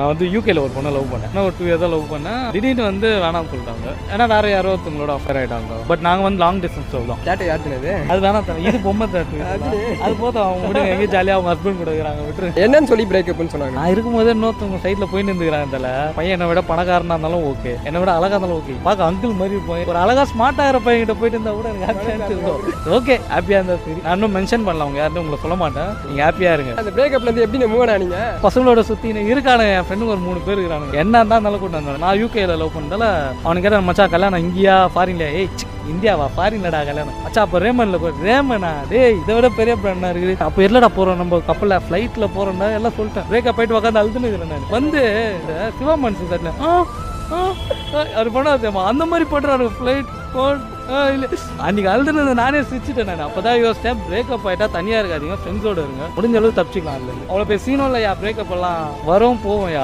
நான் வந்து யூகேல ஒரு பொண்ணை லவ் பண்ணேன். நான் ஒரு டூ இயர் தான் லவ் பண்ணேன். திடீர்னு வந்து வேணாம்னு சொல்லிட்டாங்க. ஏன்னா வேற யாரோ ஒருத்தவங்களோட அஃபேர் ஆயிட்டாங்க. பட் நாங்க வந்து லாங் டிஸ்டன்ஸ் லவ் தான். டேட்டு யாருக்குனது அது வேணாம் தானே இது பொம்மை தாட்டு அது. போதும். அவங்க விடுங்க எங்கேயும் ஜாலியாக அவங்க ஹஸ்பண்ட் கூட இருக்கிறாங்க. விட்டுரு என்னன்னு சொல்லி பிரேக்கப்னு சொன்னாங்க. நான் இருக்கும்போதே இன்னொருத்தவங்க சைடில் போய் நின்றுக்கிறாங்க தல. பையன் என்னை விட பணக்காரனா இருந்தாலும் ஓகே என்னை விட அழகா இருந்தாலும் ஓகே பார்க்க அங்கிள் மாதிரி இருப்போம் ஒரு அழகா ஸ்மார்ட் ஆகிற பையன் கிட்ட போயிட்டு இருந்தா கூட எனக்கு ஹாப்பியாக இருக்கும் ஓகே ஹாப்பியாக இருந்தா சரி. நான் இன்னும் மென்ஷன் பண்ணல. அவங்க யாரும் உங்களை சொல்ல மாட்டேன். நீங்க ஹாப்பியா இருங்க. அந்த பிரேக்கப்ல இருந்து எப்படி மூவ் ஆனீங்க? பசங்களோட சுத்தி இருக்கானு என் ஃப்ரெண்டு ஒரு மூணு பேர் இருக்கிறாங்க என்ன இருந்தாலும் நல்லா கூட்டு வந்தாங்க. நான் யூகேல லவ் பண்ணதால அவனுக்கு கேட்ட மச்சா கல்யாணம் இங்கேயா? ஃபாரின்ல ஏய் இந்தியாவா? ஃபாரின்லடா கல்யாணம். மச்சா அப்போ ரேமன்ல போய் ரேமனா டேய் இதை விட பெரிய பிராண்டா இருக்குது. அப்போ எல்லடா போறோம்? நம்ம கப்பலில் ஃப்ளைட்டில் போறோம்டா எல்லாம் சொல்லிட்டேன். பிரேக்கப் போயிட்டு உட்காந்து அழுதுன்னு இருக்கிறேன் நான். வந்து இந்த மனுஷன் சார் அது பண்ணாது அந்த மாதிரி போட்டுறாரு ஃப்ளைட் போட் இல்லை. அன்னைக்கு அழுதுனது நானே சிரிச்சிட்டேன் நான். அப்பதான் யோசிச்சேன் பிரேக்கப் ஆயிட்டா தனியா இருக்காதீங்க ஃப்ரெண்ட்ஸோட இருங்க. முடிஞ்ச அளவு தப்பிச்சிக்கலாம் இல்லை அவ்வளோ பேர் சீனோ இல்லையா? பிரேக்கப் எல்லாம் வரும் போவோம் யா?